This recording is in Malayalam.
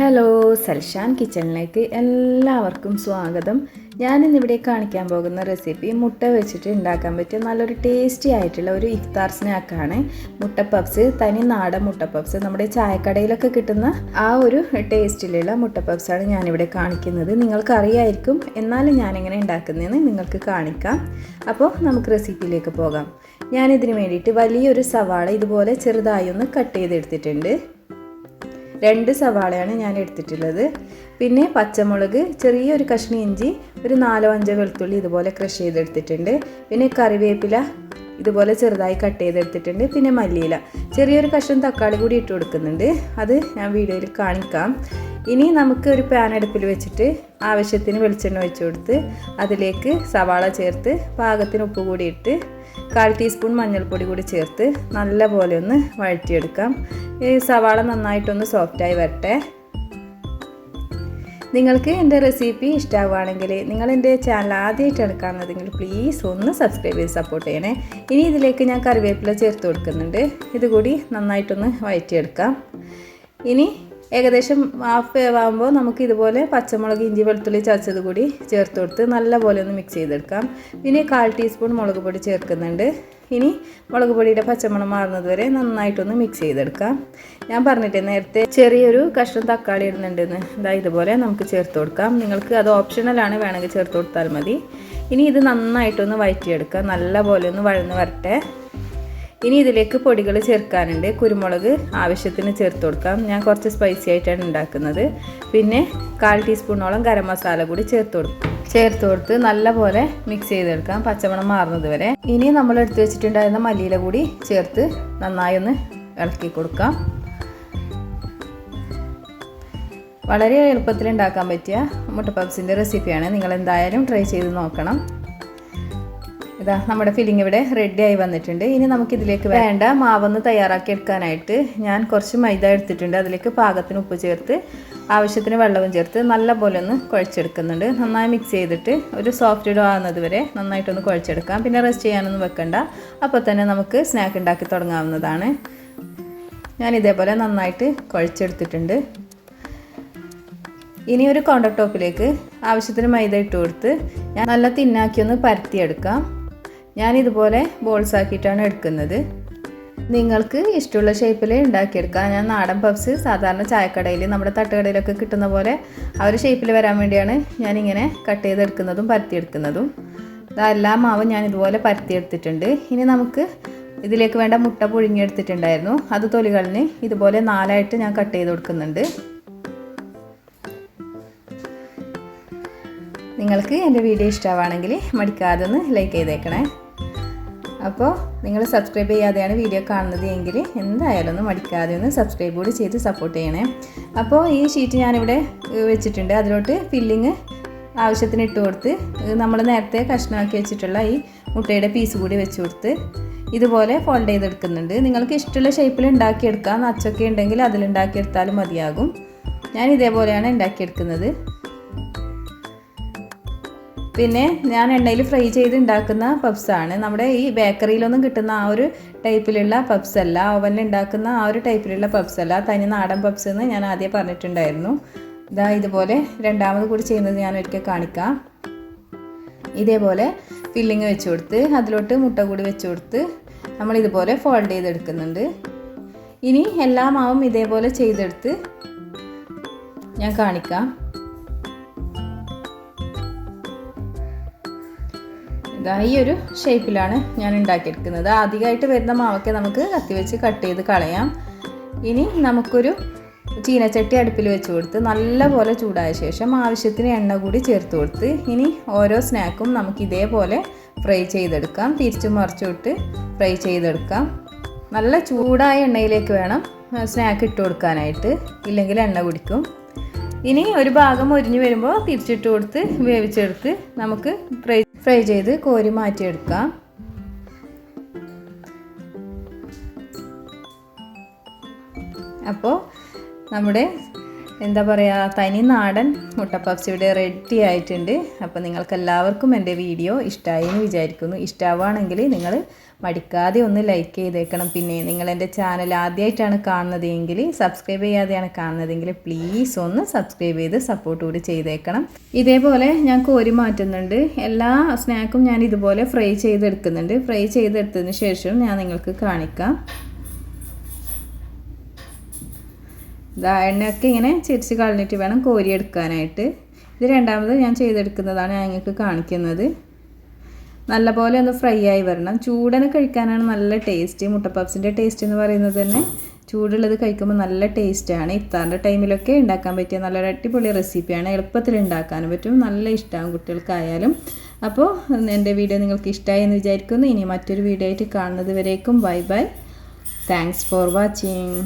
ഹലോ സൽഷാൻ കിച്ചണിലേക്ക് എല്ലാവർക്കും സ്വാഗതം. ഞാനിന്നിവിടെ കാണിക്കാൻ പോകുന്ന റെസിപ്പി മുട്ട വെച്ചിട്ട് ഉണ്ടാക്കാൻ പറ്റിയ നല്ലൊരു ടേസ്റ്റി ആയിട്ടുള്ള ഒരു ഇഫ്താർ സ്നാക്കാണ്. മുട്ട പപ്സ് തനി നാടൻ മുട്ട പപ്സ് നമ്മുടെ ചായക്കടയിലൊക്കെ കിട്ടുന്ന ആ ഒരു ടേസ്റ്റിലുള്ള മുട്ട പപ്സാണ് ഞാനിവിടെ കാണിക്കുന്നത്. നിങ്ങൾക്ക് അറിയായിരിക്കും എന്നാലും ഞാനെങ്ങനെ ഉണ്ടാക്കുന്നതെന്ന് നിങ്ങൾക്ക് കാണിക്കാം. അപ്പോൾ നമുക്ക് റെസിപ്പിയിലേക്ക് പോകാം. ഞാനിതിന് വേണ്ടിയിട്ട് വലിയൊരു സവാള ഇതുപോലെ ചെറുതായി ഒന്ന് കട്ട് ചെയ്തെടുത്തിട്ടുണ്ട്. രണ്ട് സവാളയാണ് ഞാൻ എടുത്തിട്ടുള്ളത്. പിന്നെ പച്ചമുളക് ചെറിയൊരു കഷ്ണി ഇഞ്ചി ഒരു നാലോ അഞ്ചോ വെളുത്തുള്ളി ഇതുപോലെ ക്രഷ് ചെയ്തെടുത്തിട്ടുണ്ട്. പിന്നെ കറിവേപ്പില ഇതുപോലെ ചെറുതായി കട്ട് ചെയ്തെടുത്തിട്ടുണ്ട്. പിന്നെ മല്ലിയില. ചെറിയൊരു കഷ്ണം തക്കാളി കൂടി ഇട്ട് കൊടുക്കുന്നുണ്ട്. അത് ഞാൻ വീഡിയോയിൽ കാണിക്കാം. ഇനി നമുക്ക് ഒരു പാൻ അടുപ്പിൽ വെച്ചിട്ട് ആവശ്യത്തിന് വെളിച്ചെണ്ണ ഒഴിച്ചു കൊടുത്ത് അതിലേക്ക് സവാള ചേർത്ത് പാകത്തിന് ഉപ്പ് കൂടി ഇട്ട് കാൽ ടീസ്പൂൺ മഞ്ഞൾപ്പൊടി കൂടി ചേർത്ത് നല്ലപോലെ ഒന്ന് വഴറ്റിയെടുക്കാം. ഈ സവാള നന്നായിട്ടൊന്ന് സോഫ്റ്റായി വരട്ടെ. നിങ്ങൾക്ക് എന്റെ റെസിപ്പി ഇഷ്ടമാവുകയാണെങ്കിൽ നിങ്ങൾ എന്റെ ചാനൽ ആദ്യമായിട്ടാണ് കാണുന്നതെങ്കിൽ പ്ലീസ് ഒന്ന് സബ്സ്ക്രൈബ് ചെയ്ത് സപ്പോർട്ട് ചെയ്യണേ. ഇനി ഇതിലേക്ക് ഞാൻ കറിവേപ്പില ചേർത്ത് കൊടുക്കുന്നുണ്ട്. ഇതുകൂടി നന്നായിട്ടൊന്ന് വഴറ്റിയെടുക്കാം. ഇനി ഏകദേശം ഹാഫ് വേവാകുമ്പോൾ നമുക്ക് ഇതുപോലെ പച്ചമുളക് ഇഞ്ചി വെളുത്തുള്ളി ചതച്ചത് കൂടി ചേർത്ത് കൊടുത്ത് നല്ലപോലെ ഒന്ന് മിക്സ് ചെയ്തെടുക്കാം. പിന്നെ കാൽ ടീസ്പൂൺ മുളക് പൊടി ചേർക്കുന്നുണ്ട്. ഇനി മുളക് പൊടിയുടെ പച്ചമണം മാറുന്നത് വരെ നന്നായിട്ടൊന്ന് മിക്സ് ചെയ്തെടുക്കാം. ഞാൻ പറഞ്ഞിട്ട് നേരത്തെ ചെറിയൊരു കഷ്ണം തക്കാളി ഇടുന്നുണ്ടെന്ന്. ഇതാ ഇതുപോലെ നമുക്ക് ചേർത്ത് കൊടുക്കാം. നിങ്ങൾക്ക് അത് ഓപ്ഷണലാണ് വേണമെങ്കിൽ ചേർത്ത് കൊടുത്താൽ മതി. ഇനി ഇത് നന്നായിട്ടൊന്ന് വഴറ്റിയെടുക്കാം നല്ല പോലെ ഒന്ന് വഴന്ന് വരട്ടെ. ഇനി ഇതിലേക്ക് പൊടികൾ ചേർക്കാനുണ്ട്. കുരുമുളക് ആവശ്യത്തിന് ചേർത്ത് കൊടുക്കാം. ഞാൻ കുറച്ച് സ്പൈസി ആയിട്ടാണ് ഉണ്ടാക്കുന്നത്. പിന്നെ കാൽ ടീസ്പൂണോളം ഗരം മസാല കൂടി ചേർത്ത് കൊടുക്കും ചേർത്ത് കൊടുത്ത് നല്ലപോലെ മിക്സ് ചെയ്തെടുക്കാം. പച്ചമണം മാറുന്നത് വരെ. ഇനി നമ്മൾ എടുത്ത് വെച്ചിട്ടുണ്ടായിരുന്ന മല്ലിയില കൂടി ചേർത്ത് നന്നായി ഒന്ന് ഇളക്കി കൊടുക്കാം. വളരെ എളുപ്പത്തിൽ ഉണ്ടാക്കാൻ പറ്റിയ മുട്ട പപ്സിന്റെ റെസിപ്പിയാണ് നിങ്ങൾ എന്തായാലും ട്രൈ ചെയ്ത് നോക്കണം. ഇതാ നമ്മുടെ ഫില്ലിംഗ് ഇവിടെ റെഡി ആയി വന്നിട്ടുണ്ട്. ഇനി നമുക്ക് ഇതിലേക്ക് വേണ്ട മാവൊന്ന് തയ്യാറാക്കി എടുക്കാനായിട്ട് ഞാൻ കുറച്ച് മൈദ എടുത്തിട്ടുണ്ട്. അതിലേക്ക് പാകത്തിന് ഉപ്പ് ചേർത്ത് ആവശ്യത്തിന് വെള്ളവും ചേർത്ത് നല്ല പോലെ ഒന്ന് കുഴച്ചെടുക്കുന്നുണ്ട്. നന്നായി മിക്സ് ചെയ്തിട്ട് ഒരു സോഫ്റ്റ് ഡോ ആകുന്നത് വരെ നന്നായിട്ടൊന്ന് കുഴച്ചെടുക്കാം. പിന്നെ റെസ്റ്റ് ചെയ്യാനൊന്നും വെക്കണ്ട. അപ്പോൾ തന്നെ നമുക്ക് സ്നാക്ക് ഉണ്ടാക്കി തുടങ്ങാവുന്നതാണ്. ഞാൻ ഇതേപോലെ നന്നായിട്ട് കുഴച്ചെടുത്തിട്ടുണ്ട്. ഇനി ഒരു കൗണ്ടർ ടോപ്പിലേക്ക് ആവശ്യത്തിന് മൈദ ഇട്ട് കൊടുത്ത് ഞാൻ നല്ല തിന്നാക്കി ഒന്ന് പരത്തിയെടുക്കാം. ഞാനിതുപോലെ ബോൾസ് ആക്കിയിട്ടാണ് എടുക്കുന്നത്. നിങ്ങൾക്ക് ഇഷ്ടമുള്ള ഷേപ്പിൽ ഉണ്ടാക്കിയെടുക്കാം. ഞാൻ നാടൻ പഫ്സ് സാധാരണ ചായക്കടയിൽ നമ്മുടെ തട്ടുകടയിലൊക്കെ കിട്ടുന്ന പോലെ ആ ഒരു ഷേപ്പിൽ വരാൻ വേണ്ടിയാണ് ഞാനിങ്ങനെ കട്ട് ചെയ്തെടുക്കുന്നതും പരത്തിയെടുക്കുന്നതും. എല്ലാ മാവും ഞാൻ ഇതുപോലെ പരത്തിയെടുത്തിട്ടുണ്ട്. ഇനി നമുക്ക് ഇതിലേക്ക് വേണ്ട മുട്ട പുഴുങ്ങിയെടുത്തിട്ടുണ്ടായിരുന്നു. അത് തൊലികളിന് ഇതുപോലെ നാലായിട്ട് ഞാൻ കട്ട് ചെയ്ത് കൊടുക്കുന്നുണ്ട്. നിങ്ങൾക്ക് എന്റെ വീഡിയോ ഇഷ്ടമാണെങ്കിൽ മടിക്കാതെ ഒന്ന് ലൈക്ക് ചെയ്തേക്കണേ. അപ്പോൾ നിങ്ങൾ സബ്സ്ക്രൈബ് ചെയ്യാതെയാണ് വീഡിയോ കാണുന്നത് എങ്കിൽ എന്തായാലും ഒന്ന് മടിക്കാതെ ഒന്ന് സബ്സ്ക്രൈബ് കൂടി ചെയ്ത് സപ്പോർട്ട് ചെയ്യണേ. അപ്പോൾ ഈ ഷീറ്റ് ഞാനിവിടെ വെച്ചിട്ടുണ്ട്. അതിലോട്ട് ഫില്ലിങ് ആവശ്യത്തിന് ഇട്ട് കൊടുത്ത് നമ്മൾ നേരത്തെ കഷ്ണമാക്കി വെച്ചിട്ടുള്ള ഈ മുട്ടയുടെ പീസ് കൂടി വെച്ച് കൊടുത്ത് ഇതുപോലെ ഫോൾഡ് ചെയ്തെടുക്കുന്നുണ്ട്. നിങ്ങൾക്ക് ഇഷ്ടമുള്ള ഷേപ്പിൽ ഉണ്ടാക്കിയെടുക്കാം. നച്ചൊക്കെ ഉണ്ടെങ്കിൽ അതിലുണ്ടാക്കിയെടുത്താലും മതിയാകും. ഞാൻ ഇതേപോലെയാണ് ഉണ്ടാക്കിയെടുക്കുന്നത്. പിന്നെ ഞാൻ എണ്ണയിൽ ഫ്രൈ ചെയ്ത് ഉണ്ടാക്കുന്ന പപ്സാണ് നമ്മുടെ ഈ ബേക്കറിയിലൊന്നും കിട്ടുന്ന ആ ഒരു ടൈപ്പിലുള്ള പപ്സ് അല്ല. ഓവനിൽ ഉണ്ടാക്കുന്ന ആ ഒരു ടൈപ്പിലുള്ള പപ്സ് അല്ല. തനി നാടൻ പപ്സ് എന്ന് ഞാൻ ആദ്യം പറഞ്ഞിട്ടുണ്ടായിരുന്നു. ഇതാ ഇതുപോലെ രണ്ടാമത് കൂടി ചെയ്യുന്നത് ഞാൻ ഒരിക്കൽ കാണിക്കാം. ഇതേപോലെ ഫില്ലിങ് വെച്ച് കൊടുത്ത് അതിലോട്ട് മുട്ട കൂടി വെച്ച് കൊടുത്ത് നമ്മൾ ഇതുപോലെ ഫോൾഡ് ചെയ്തെടുക്കുന്നുണ്ട്. ഇനി എല്ലാ മാവും ഇതേപോലെ ചെയ്തെടുത്ത് ഞാൻ കാണിക്കാം. ഇതാ ഈ ഒരു ഷേപ്പിലാണ് ഞാൻ ഉണ്ടാക്കിയെടുക്കുന്നത്. അധികമായിട്ട് വരുന്ന മാവൊക്കെ നമുക്ക് കത്തി വെച്ച് കട്ട് ചെയ്ത് കളയാം. ഇനി നമുക്കൊരു ചീനച്ചട്ടി അടുപ്പിൽ വെച്ച് കൊടുത്ത് നല്ലപോലെ ചൂടായ ശേഷം ആവശ്യത്തിന് എണ്ണ കൂടി ചേർത്ത് കൊടുത്ത് ഇനി ഓരോ സ്നാക്കും നമുക്ക് ഇതേപോലെ ഫ്രൈ ചെയ്തെടുക്കാം. തിരിച്ചും മറിച്ചിട്ട് ഫ്രൈ ചെയ്തെടുക്കാം. നല്ല ചൂടായ എണ്ണയിലേക്ക് വേണം സ്നാക്ക് ഇട്ട് കൊടുക്കാനായിട്ട്. ഇല്ലെങ്കിൽ എണ്ണ കുടിക്കും. ഇനി ഒരു ഭാഗം ഒരിഞ്ഞു വരുമ്പോൾ തിരിച്ചിട്ട് കൊടുത്ത് വേവിച്ചെടുത്ത് നമുക്ക് ഫ്രൈ ഫ്രൈ ചെയ്ത് കോരി മാറ്റിയെടുക്കാം അപ്പോൾ നമ്മുടെ എന്താ പറയുക തനി നാടൻ മുട്ട ഇവിടെ റെഡി ആയിട്ടുണ്ട്. അപ്പോൾ നിങ്ങൾക്ക് എല്ലാവർക്കും എന്റെ വീഡിയോ ഇഷ്ടമായി എന്ന് വിചാരിക്കുന്നു. ഇഷ്ടമാവുകയാണെങ്കിൽ നിങ്ങൾ മടിക്കാതെ ഒന്ന് ലൈക്ക് ചെയ്തേക്കണം. പിന്നെ നിങ്ങൾ എന്റെ ചാനൽ ആദ്യമായിട്ടാണ് കാണുന്നതെങ്കിൽ സബ്സ്ക്രൈബ് ചെയ്യാതെയാണ് കാണുന്നതെങ്കിൽ പ്ലീസ് ഒന്ന് സബ്സ്ക്രൈബ് ചെയ്ത് സപ്പോർട്ട് കൂടി ചെയ്തേക്കണം. ഇതേപോലെ ഞാൻ കോരി മാറ്റുന്നുണ്ട് എല്ലാ സ്നാക്കും ഞാൻ ഇതുപോലെ ഫ്രൈ ചെയ്തെടുക്കുന്നുണ്ട്. ഫ്രൈ ചെയ്തെടുത്തതിന് ശേഷം ഞാൻ നിങ്ങൾക്ക് കാണിക്കാം. ഇതാ എണ്ണയൊക്കെ ഇങ്ങനെ ചിരിച്ച് കളഞ്ഞിട്ട് വേണം കോരിയെടുക്കാനായിട്ട്. ഇത് രണ്ടാമത് ഞാൻ ചെയ്തെടുക്കുന്നതാണ് ഞാൻ നിങ്ങൾക്ക് കാണിക്കുന്നത്. നല്ലപോലെ ഒന്ന് ഫ്രൈ ആയി വരണം. ചൂടനെ കഴിക്കാനാണ് നല്ല ടേസ്റ്റ്. മുട്ടപ്പപ്സിന്റെ ടേസ്റ്റ് എന്ന് പറയുന്നത് തന്നെ ചൂടുള്ളത് കഴിക്കുമ്പോൾ നല്ല ടേസ്റ്റാണ് ഇത്താറിന്റെ ടൈമിലൊക്കെ ഉണ്ടാക്കാൻ പറ്റിയ നല്ലൊരു അടിപൊളി റെസിപ്പിയാണ്. എളുപ്പത്തിൽ ഉണ്ടാക്കാനും പറ്റും. നല്ല ഇഷ്ടമാകും കുട്ടികൾക്കായാലും. അപ്പോൾ എന്റെ വീഡിയോ നിങ്ങൾക്ക് ഇഷ്ടമായി എന്ന് വിചാരിക്കുന്നു. ഇനി മറ്റൊരു വീഡിയോ ആയിട്ട് കാണുന്നത് വരേക്കും. Bye bye. Thanks for watching